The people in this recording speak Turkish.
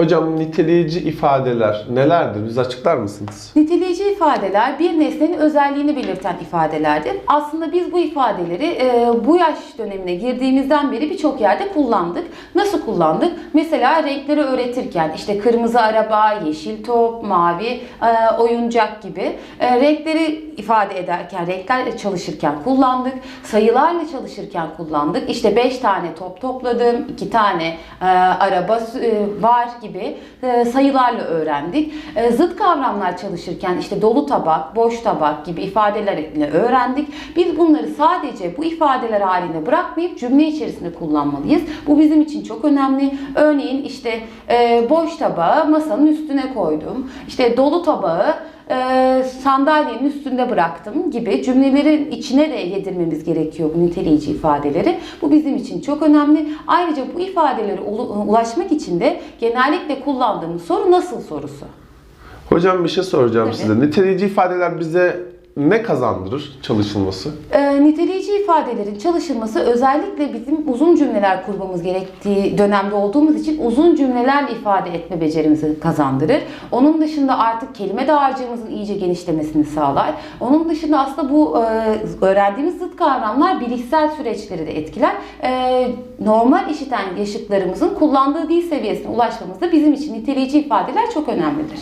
Hocam niteleyici ifadeler nelerdir? Biz açıklar mısınız? Niteleyici ifadeler bir nesnenin özelliğini belirten ifadelerdir. Aslında biz bu ifadeleri e, bu yaş dönemine girdiğimizden beri birçok yerde kullandık. Nasıl kullandık? Mesela renkleri öğretirken işte kırmızı araba, yeşil top, mavi e, oyuncak gibi e, renkleri ifade ederken, renklerle çalışırken kullandık. Sayılarla çalışırken kullandık. İşte 5 tane top topladım, 2 tane e, araba e, var gibi e, sayılarla öğrendik. E, zıt kavramlar çalışırken işte dolu tabak, boş tabak gibi ifadelerle öğrendik. Biz bunları sadece bu ifadeler halinde bırakmayıp cümle içerisinde kullanmalıyız. Bu bizim için çok önemli. Örneğin işte e, boş tabağı masanın üstüne koydum. İşte dolu tabağı sandalyenin üstünde bıraktım gibi cümlelerin içine de yedirmemiz gerekiyor bu niteleyici ifadeleri. Bu bizim için çok önemli. Ayrıca bu ifadelere ulaşmak için de genellikle kullandığımız soru nasıl sorusu. Hocam bir şey soracağım Tabii. size. Niteleyici ifadeler bize ne kazandırır çalışılması? E, niteleyici ifadelerin çalışılması özellikle bizim uzun cümleler kurmamız gerektiği dönemde olduğumuz için uzun cümlelerle ifade etme becerimizi kazandırır. Onun dışında artık kelime dağarcığımızın iyice genişlemesini sağlar. Onun dışında aslında bu e, öğrendiğimiz zıt kavramlar bilişsel süreçleri de etkiler. E, normal işiten yaşıtlarımızın kullandığı dil seviyesine ulaşmamızda bizim için niteleyici ifadeler çok önemlidir.